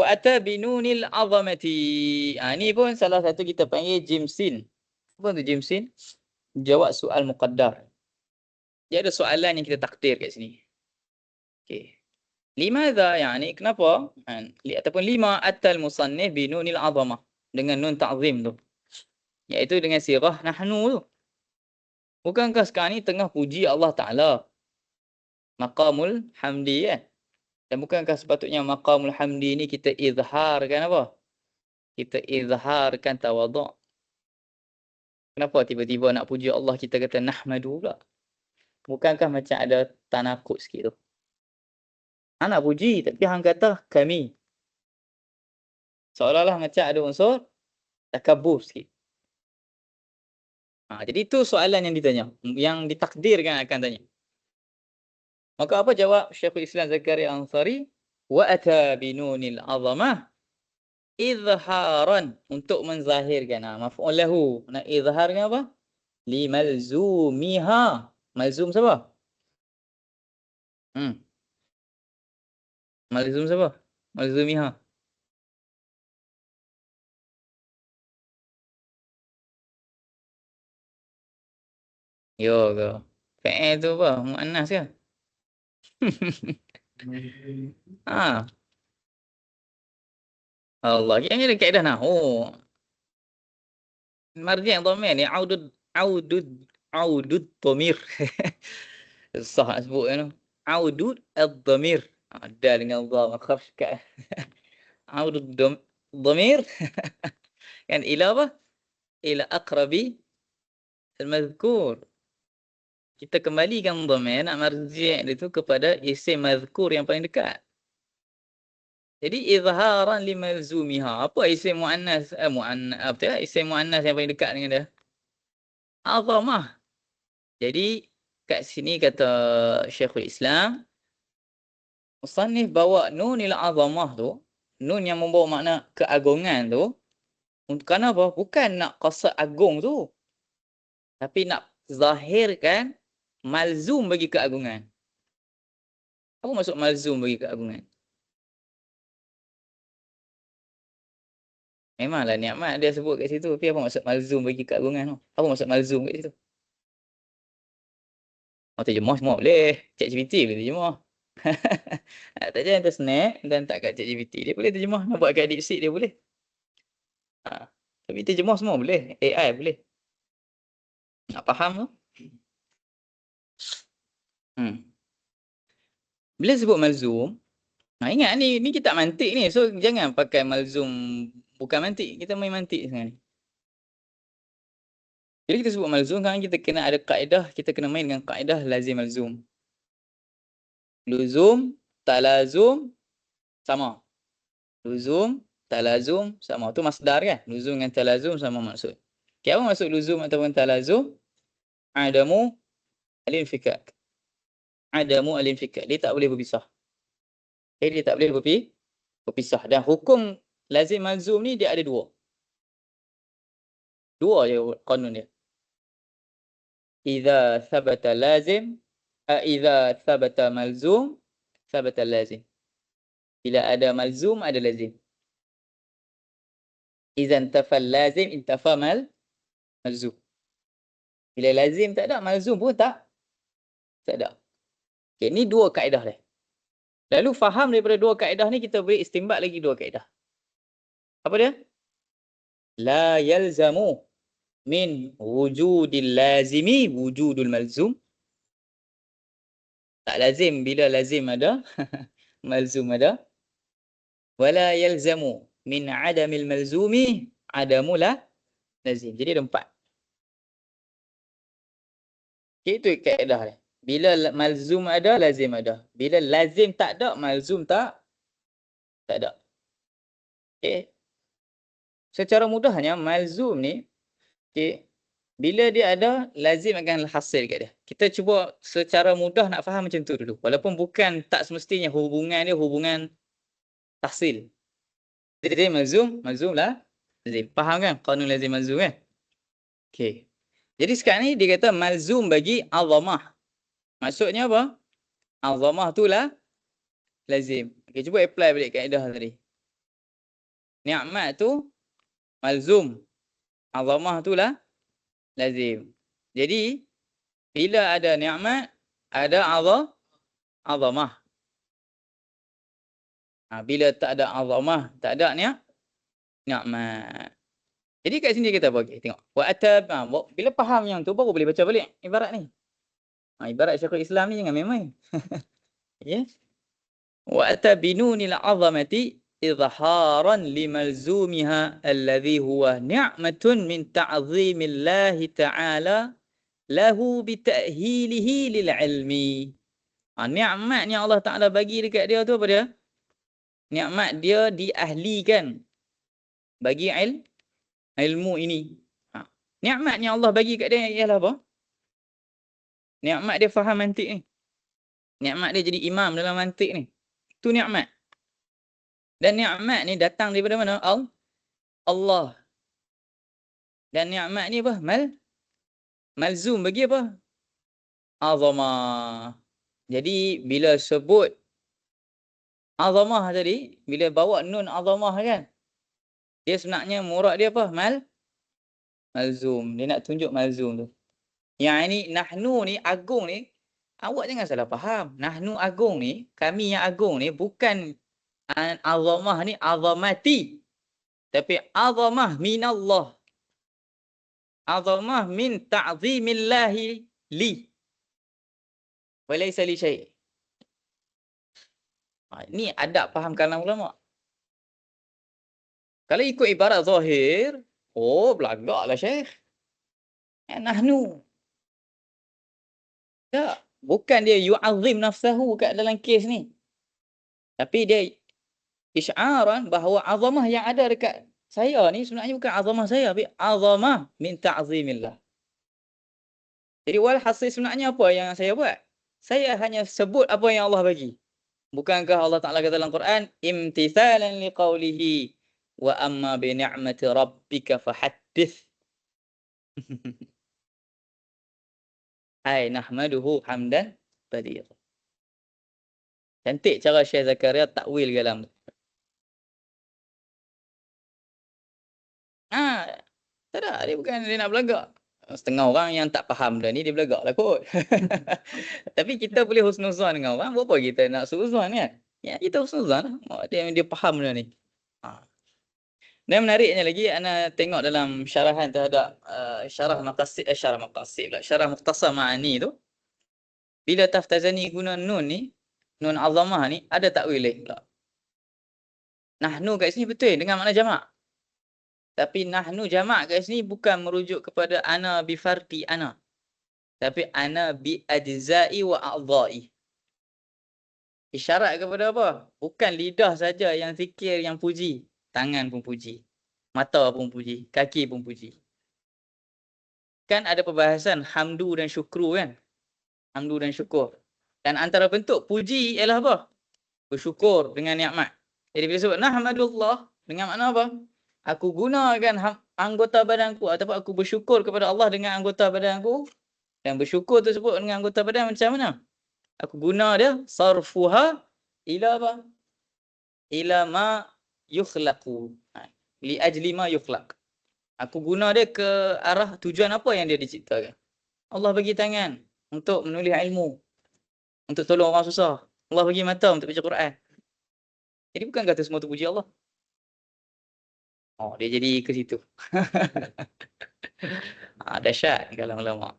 Wa ata binunil azamati. Ha, ni pun salah satu kita panggil jimsin. Apa tu jimsin? Jawab soal muqaddar. Dia ada soalan yang kita takdir kat sini. Okey. Limadha yani kenapa? Ha, li, ataupun lima atal musannif binunil azamah dengan nun ta'zim tu. Iaitu dengan sirah nahnu tu. Bukankah sekarang ni tengah puji Allah Ta'ala? Maqamul hamdi kan? Dan bukankah sepatutnya maqamul hamdi ni kita izharkan apa? Kita izharkan tawaduk. Kenapa tiba-tiba nak puji Allah kita kata nahmadu pula? Bukankah macam ada tanakut sikit tu? Ha, nak puji tapi hang kata kami. Seolah-olah macam ada unsur takabur sikit. Ha, jadi itu soalan yang ditanya. Yang ditakdirkan akan tanya. Maka apa jawab Syekhul Islam Zakaria Ansari? Wa ata binunil azamah izharan untuk menzahirkan. Ha, maf'ul lahu. Nak izharkan apa? Limalzumiha. Malzum siapa? Hmm. Malzum siapa? Malzumiha. Yo ke? Fa'il tu apa? Mu'annas ke? Ha. Allah, yang ada kaedah nahu. Marji yang dhamir ni audud audud audud dhamir. Sah nak sebut kan. Audud ad-dhamir. Ada dengan Allah makhaf sykat. audud dhamir. kan ila apa? Ila aqrabi al-mazkur kita kembalikan dhamir nak marji' itu kepada isim mazkur yang paling dekat. Jadi izharan li malzumiha. Apa isim muannas eh, muannas apa ya? Isim muannas yang paling dekat dengan dia. Azamah. Jadi kat sini kata Syekhul Islam Musannif bawa nunil azamah tu, nun yang membawa makna keagungan tu, kenapa? Bukan nak qasad agung tu. Tapi nak zahirkan malzum bagi keagungan. Apa maksud malzum bagi keagungan? Memanglah ni'mat dia sebut kat situ. Tapi apa maksud malzum bagi keagungan tu? Apa maksud malzum kat situ? Oh, terjemah semua boleh. Cik GPT boleh terjemah. tak jangan atas snap dan tak kat Cik GPT. Dia boleh terjemah. Nak buat kat DeepSeek dia boleh. Ha. Tapi terjemah semua boleh. AI boleh. Nak faham tu? Hmm. Bila sebut malzum, nah ingat ni ni kita mantik ni. So jangan pakai malzum bukan mantik. Kita main mantik sekarang ni. Jadi kita sebut malzum kan kita kena ada kaedah, kita kena main dengan kaedah lazim malzum. Luzum, talazum sama. Luzum, talazum sama. Tu masdar kan? Luzum dengan talazum sama maksud. Okay, apa maksud luzum ataupun talazum? Adamu al-infikak adamu al-infikak. Dia tak boleh berpisah. Okay, dia tak boleh berpi berpisah. Dan hukum lazim malzum ni dia ada dua. Dua je kanun dia. Iza sabata lazim, uh, iza sabata malzum, sabata lazim. Bila ada malzum, ada lazim. Iza intafal lazim, intafa mal, malzum. Bila lazim tak ada, malzum pun tak, tak ada. Okay, ni dua kaedah dia. Lalu faham daripada dua kaedah ni kita beri istimbat lagi dua kaedah. Apa dia? La yalzamu min wujudil lazimi wujudul malzum. Tak lazim bila lazim ada, malzum ada. Wala yalzamu min adamil malzumi adamu la lazim. Jadi ada empat. Okay, itu kaedah dia. Bila malzum ada, lazim ada. Bila lazim tak ada, malzum tak tak ada. Okay. Secara mudahnya, malzum ni, okay, bila dia ada, lazim akan hasil kat dia. Kita cuba secara mudah nak faham macam tu dulu. Walaupun bukan tak semestinya hubungan dia hubungan tahsil. Jadi malzum, malzum lah. Lazim. Faham kan? Qanun lazim malzum kan? Okay. Jadi sekarang ni dia kata malzum bagi azamah. Maksudnya apa? Azamah tu lah lazim. Okay, cuba apply balik kaedah tadi. Ni'mat tu malzum. Azamah tu lah lazim. Jadi bila ada ni'mat, ada azam, azamah. Ha, bila tak ada azamah, tak ada ni ni'mat. Jadi kat sini kita bagi tengok. Wa atab ha, bila faham yang tu baru boleh baca balik ibarat ni. Ha, ibarat Syekhul Islam ni jangan main-main. ya. Wa atabinunil azamati izharan limalzumiha alladhi huwa ni'matun min ta'zimillahi ta'ala lahu bitahilihi lil ilmi. Ha, ni'mat yang Allah Ta'ala bagi dekat dia tu apa dia? Ni'mat dia diahlikan bagi il, ilmu ini. Ha. Ni'mat yang Allah bagi kat dia ialah apa? Ni'mat dia faham mantik ni. Ni'mat dia jadi imam dalam mantik ni. Itu ni'mat. Dan ni'mat ni datang daripada mana? Allah. Dan ni'mat ni apa? Mal malzum bagi apa? Azamah. Jadi bila sebut azamah tadi, bila bawa nun azamah kan, dia sebenarnya murad dia apa? Mal malzum. Dia nak tunjuk malzum tu. Yang ini nahnu ni agung ni, awak jangan salah faham. Nahnu agung ni, kami yang agung ni bukan azamah ni azamati. Tapi azamah minallah azamah min ta'zimillahi li. Walaysa li syai'. Ha, ini adab faham kalam ulama. Kalau ikut ibarat zahir, oh belagaklah syekh. Ya, nahnu. Tak, bukan dia yu'azim nafsahu kat dalam kes ni. Tapi dia isy'aran bahawa azamah yang ada dekat saya ni sebenarnya bukan azamah saya tapi azamah min ta'zimillah. Jadi walhasil sebenarnya apa yang saya buat? Saya hanya sebut apa yang Allah bagi. Bukankah Allah Taala kata dalam Quran imtithalan liqaulihi wa amma bi ni'mati rabbika fahaddith. Hai nahmaduhu hamdan badir. Cantik cara Syekh Zakaria takwil dalam tu. Ha, tak ada. Dia bukan dia nak belagak. Setengah orang yang tak faham dah ni, dia belagak lah kot. Tapi kita boleh husnuzan dengan orang. Berapa kita nak suzan kan? Ya, kita husnuzan lah. Dia, dia faham dah ni. Ha. Dan menariknya lagi, Ana tengok dalam syarahan terhadap uh, syarah maqasid, eh, syarah maqasid pula. Syarah muqtasar ma'ani tu. Bila taftazani guna nun ni, nun azamah ni, ada takwil lain pula. Nahnu kat sini betul dengan makna jamak. Tapi nahnu jamak kat sini bukan merujuk kepada ana bi farti ana. Tapi ana bi ajza'i wa a'dha'i. Isyarat kepada apa? Bukan lidah saja yang fikir yang puji. Tangan pun puji. Mata pun puji. Kaki pun puji. Kan ada perbahasan hamdu dan syukru kan? Hamdu dan syukur. Dan antara bentuk puji ialah apa? Bersyukur dengan nikmat. Jadi bila sebut nahmadullah dengan makna apa? aku gunakan anggota badanku ataupun aku bersyukur kepada Allah dengan anggota badanku dan bersyukur tersebut dengan anggota badan macam mana? Aku guna dia sarfuha ila apa? Ila ma yukhlaqu. Ha, li ajli ma yukhlaq. Aku guna dia ke arah tujuan apa yang dia diciptakan. Allah bagi tangan untuk menulis ilmu. Untuk tolong orang susah. Allah bagi mata untuk baca Quran. Jadi bukan kata semua tu puji Allah. Oh, dia jadi ke situ. ah, dahsyat kalau ulama.